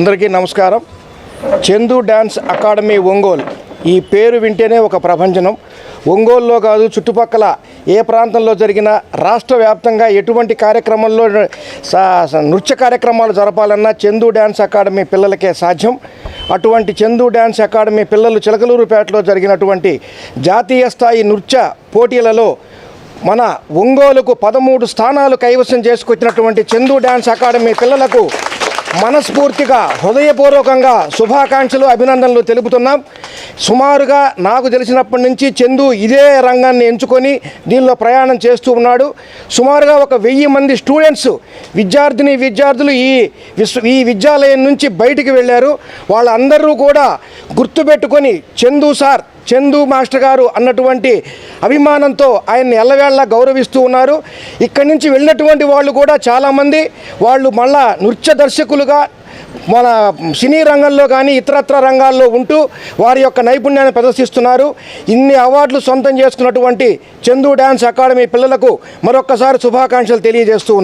అందరికీ నమస్కారం. Chandu dance academy Ongole. ఈ పేరు వింటేనే ఒక ప్రభంజనం. ఒంగోలులో కాదు చుట్టుపక్కల ఏ ప్రాంతంలో జరిగినా రాష్ట్ర వ్యాప్తంగా ఎటువంటి కార్యక్రమంలో నృత్య కార్యక్రమాలు జరపాలన్నా చందు డ్యాన్స్ అకాడమీ పిల్లలకే సాధ్యం. అటువంటి చందు డ్యాన్స్ అకాడమీ పిల్లలు చిలకలూరుపేటలో జరిగినటువంటి జాతీయ స్థాయి నృత్య పోటీలలో మన ఒంగోలుకు పదమూడు స్థానాలు కైవసం చేసుకొచ్చినటువంటి చందు డ్యాన్స్ అకాడమీ పిల్లలకు మనస్ఫూర్తిగా హృదయపూర్వకంగా శుభాకాంక్షలు అభినందనలు తెలుపుతున్నాం. సుమారుగా నాకు తెలిసినప్పటి నుంచి చందు ఇదే రంగాన్ని ఎంచుకొని దీనిలో ప్రయాణం చేస్తూ ఉన్నాడు. సుమారుగా ఒక వెయ్యి మంది స్టూడెంట్స్ విద్యార్థిని విద్యార్థులు ఈ విశ్వ ఈ విద్యాలయం నుంచి బయటికి వెళ్ళారు. వాళ్ళందరూ కూడా గుర్తుపెట్టుకొని చందు సార్ చందు మాస్టర్ గారు అన్నటువంటి అభిమానంతో ఆయన్ని ఎల్లవేళలా గౌరవిస్తూ ఉన్నారు. ఇక్కడి నుంచి వెళ్ళినటువంటి వాళ్ళు కూడా చాలామంది వాళ్ళు మళ్ళా నృత్య దర్శకులుగా మన సినీ రంగంలో కానీ ఇతరత్ర రంగాల్లో ఉంటూ వారి యొక్క నైపుణ్యాన్ని ప్రదర్శిస్తున్నారు. ఇన్ని అవార్డులు సొంతం చేసుకున్నటువంటి చందు డ్యాన్స్ అకాడమీ పిల్లలకు మరొక్కసారి శుభాకాంక్షలు తెలియజేస్తూ